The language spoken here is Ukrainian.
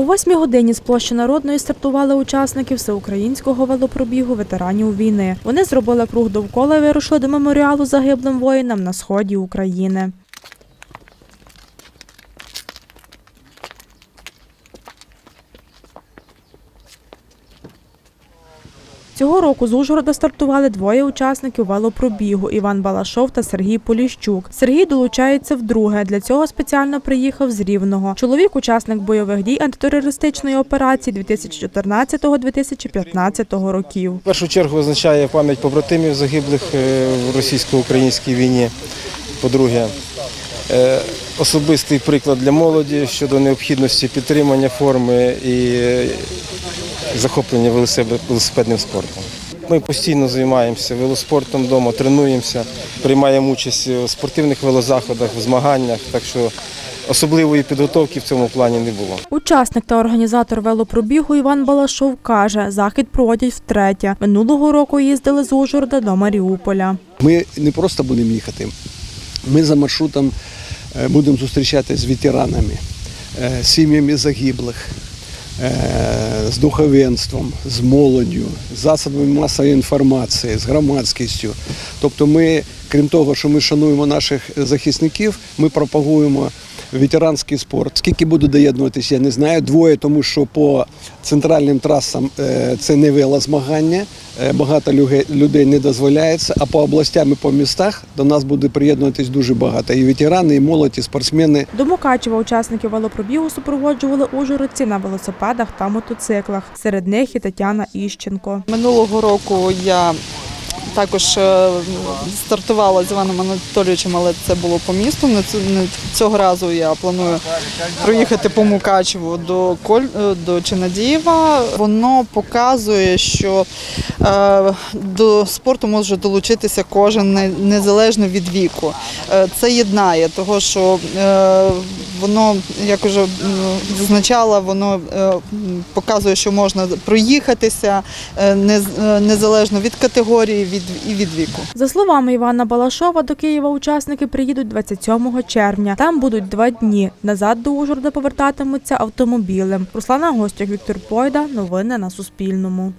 О восьмій годині з площі Народної стартували учасники всеукраїнського велопробігу ветеранів війни. Вони зробили круг довкола і вирушили до меморіалу загиблим воїнам на сході України. Цього року з Ужгорода стартували двоє учасників велопробігу Іван Балашов та Сергій Поліщук. Сергій долучається вдруге. Для цього спеціально приїхав з Рівного. Чоловік учасник бойових дій антитерористичної операції 2014-2015 років. В першу чергу означає пам'ять побратимів загиблих е, в російсько-українській війні. По-друге, особистий приклад для молоді щодо необхідності підтримання форми і е, захоплення велосипед- велосипедним спортом. Ми постійно займаємося велоспортом вдома, тренуємося, приймаємо участь у спортивних велозаходах, в змаганнях, так що особливої підготовки в цьому плані не було. Учасник та організатор велопробігу Іван Балашов каже, захід проводять втретє. Минулого року їздили з Ужгорода до Маріуполя. Ми не просто будемо їхати, ми за маршрутом е, будемо зустрічатися з ветеранами, е, сім'ями загиблих, е, з духовенством, з молоддю, з засобами масової інформації, з громадськістю. Тобто ми, крім того, що ми шануємо наших захисників, ми пропагуємо ветеранський спорт. Скільки буду доєднуватися, я не знаю. Двоє, тому що по центральним трасам е, це не велозмагання, е, багато людей не дозволяється, а по областям і по містах до нас буде приєднуватись дуже багато. І ветерани, і молодь, і спортсмени. До Мукачева учасників велопробігу супроводжували ужгородці на велосипедах та мотоциклах. Серед них і Тетяна Іщенко. Минулого року я також е, стартувала з Іваном Анатолійовичем, але це було по місту. Цього разу я планую проїхати по Мукачеву до Коль е, до Чинадієва. Воно показує, що е, до спорту може долучитися кожен незалежно від віку. Це єднає, того що воно, як уже зазначала, воно показує, що можна проїхатися нез- незалежно від категорії від, і від віку. За словами Івана Балашова, до Києва учасники приїдуть 27 червня. Там будуть два дні. Назад до Ужгорода повертатимуться автомобілем. Руслана Гостюк, Віктор Пойда. Новини на Суспільному.